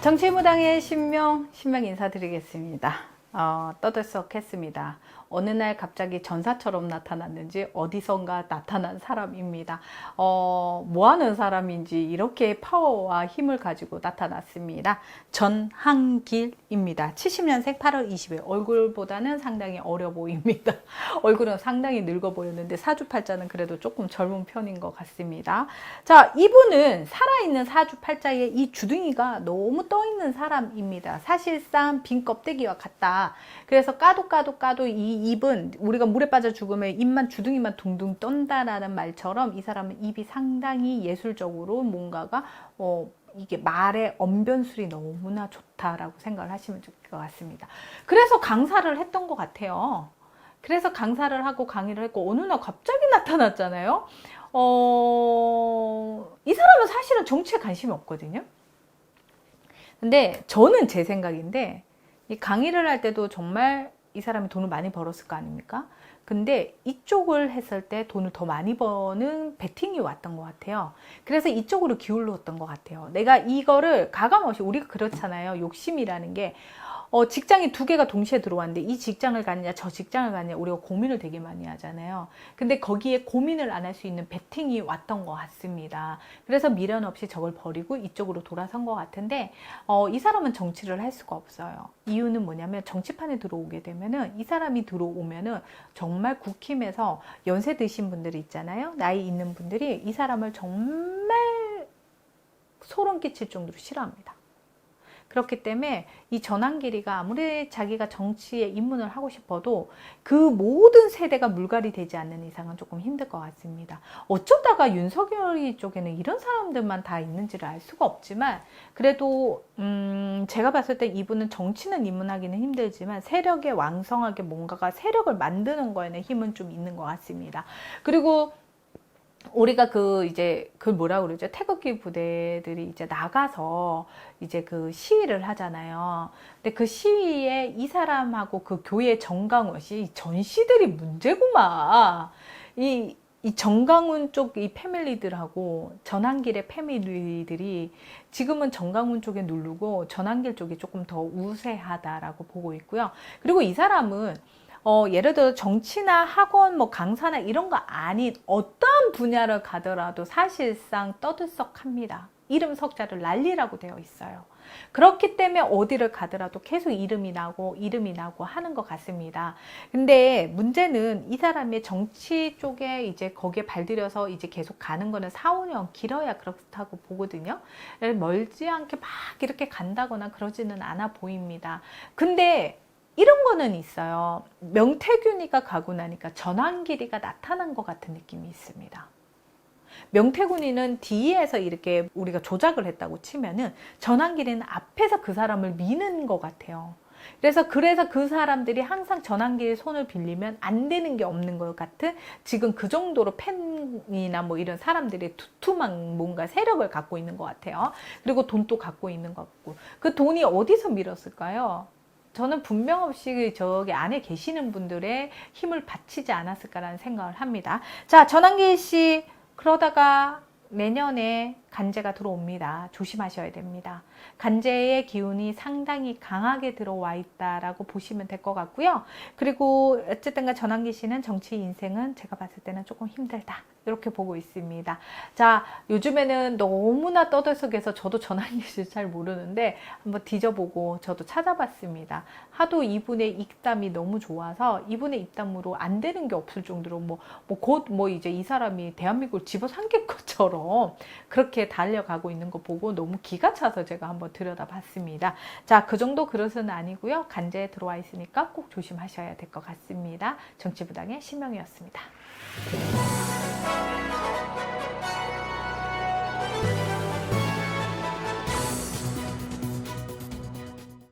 정치무당의 신명, 신명 인사드리겠습니다. 어, 떠들썩했습니다. 어느 날 갑자기 전사처럼 나타났는지 어디선가 나타난 사람입니다. 어, 뭐 하는 사람인지 이렇게 파워와 힘을 가지고 나타났습니다. 전한길입니다. 70년생 8월 20일. 얼굴보다는 상당히 어려 보입니다. 얼굴은 상당히 늙어 보였는데 사주팔자는 그래도 조금 젊은 편인 것 같습니다. 자, 이분은 살아있는 사주팔자에 이 주둥이가 너무 떠있는 사람입니다. 사실상 빈 껍데기와 같다. 그래서 까도 까도 까도 이 입은 우리가 물에 빠져 죽으면 입만 주둥이만 둥둥 떤다라는 말처럼 이 사람은 입이 상당히 예술적으로 뭔가가 어, 이게 말의 언변술이 너무나 좋다라고 생각을 하시면 좋을 것 같습니다. 그래서 강사를 했던 것 같아요. 그래서 강사를 하고 강의를 했고 어느 날 갑자기 나타났잖아요. 어, 이 사람은 사실은 정치에 관심이 없거든요. 근데 저는 제 생각인데 이 강의를 할 때도 정말 이 사람이 돈을 많이 벌었을 거 아닙니까? 근데 이쪽을 했을 때 돈을 더 많이 버는 베팅이 왔던 것 같아요. 그래서 이쪽으로 기울었던 것 같아요. 내가 이거를 가감없이 우리가 그렇잖아요. 욕심이라는 게 어, 직장이 두 개가 동시에 들어왔는데 이 직장을 가느냐 저 직장을 가느냐 우리가 고민을 되게 많이 하잖아요. 근데 거기에 고민을 안 할 수 있는 베팅이 왔던 것 같습니다. 그래서 미련 없이 저걸 버리고 이쪽으로 돌아선 것 같은데 어, 이 사람은 정치를 할 수가 없어요. 이유는 뭐냐면 정치판에 들어오게 되면은 이 사람이 들어오면은 정말 국힘에서 연세 드신 분들이 있잖아요. 나이 있는 분들이 이 사람을 정말 소름 끼칠 정도로 싫어합니다. 그렇기 때문에 이 전환길이가 아무리 자기가 정치에 입문을 하고 싶어도 그 모든 세대가 물갈이 되지 않는 이상은 조금 힘들 것 같습니다. 어쩌다가 윤석열이 쪽에는 이런 사람들만 다 있는지를 알 수가 없지만 그래도 음 제가 봤을 때 이분은 정치는 입문하기는 힘들지만 세력에 왕성하게 뭔가가 세력을 만드는 거에는 힘은 좀 있는 것 같습니다. 그리고 우리가 그 이제 그 뭐라 그러죠 태극기 부대들이 이제 나가서 이제 그 시위를 하잖아요. 근데 그 시위에 이 사람하고 그 교회 정강훈 씨 전시들이 문제구만. 이, 이 정강훈 쪽 이 패밀리들하고 전한길의 패밀리들이 지금은 정강훈 쪽에 누르고 전한길 쪽이 조금 더 우세하다라고 보고 있고요. 그리고 이 사람은 어, 예를 들어 정치나 학원, 뭐 강사나 이런 거 아닌 어떤 분야를 가더라도 사실상 떠들썩합니다. 이름 석자를 난리라고 되어 있어요. 그렇기 때문에 어디를 가더라도 계속 이름이 나고 이름이 나고 하는 것 같습니다. 근데 문제는 이 사람의 정치 쪽에 이제 거기에 발들여서 이제 계속 가는 거는 4, 5년 길어야 그렇다고 보거든요. 멀지 않게 막 이렇게 간다거나 그러지는 않아 보입니다. 근데 이런 거는 있어요. 명태균이가 가고 나니까 전환길이가 나타난 것 같은 느낌이 있습니다. 명태균이는 뒤에서 이렇게 우리가 조작을 했다고 치면은 전환길이는 앞에서 그 사람을 미는 것 같아요. 그래서 그래서 그 사람들이 항상 전환길의 손을 빌리면 안 되는 게 없는 것 같은 지금 그 정도로 팬이나 뭐 이런 사람들이 두툼한 뭔가 세력을 갖고 있는 것 같아요. 그리고 돈도 갖고 있는 것 같고 그 돈이 어디서 밀었을까요? 저는 분명 없이 저기 안에 계시는 분들의 힘을 바치지 않았을까라는 생각을 합니다. 자, 전환길 씨, 그러다가 내년에 간제가 들어옵니다. 조심하셔야 됩니다. 간제의 기운이 상당히 강하게 들어와 있다라고 보시면 될 것 같고요. 그리고 어쨌든가 전환기 씨는 정치 인생은 제가 봤을 때는 조금 힘들다. 이렇게 보고 있습니다. 자, 요즘에는 너무나 떠들썩해서 저도 전환기 씨잘 모르는데 한번 뒤져보고 저도 찾아봤습니다. 하도 이분의 입담이 너무 좋아서 이분의 입담으로 안 되는 게 없을 정도로 뭐, 뭐 곧 뭐 이제 이 사람이 대한민국을 집어 삼킬 것처럼 그 렇게 달려가고 있는 거 보고 너무 기가 차서 제가 한번 들여다봤습니다. 자, 그 정도 그릇은 아니고요. 간제에 들어와 있으니까 꼭 조심하셔야 될 것 같습니다. 정치부당의 신명이었습니다.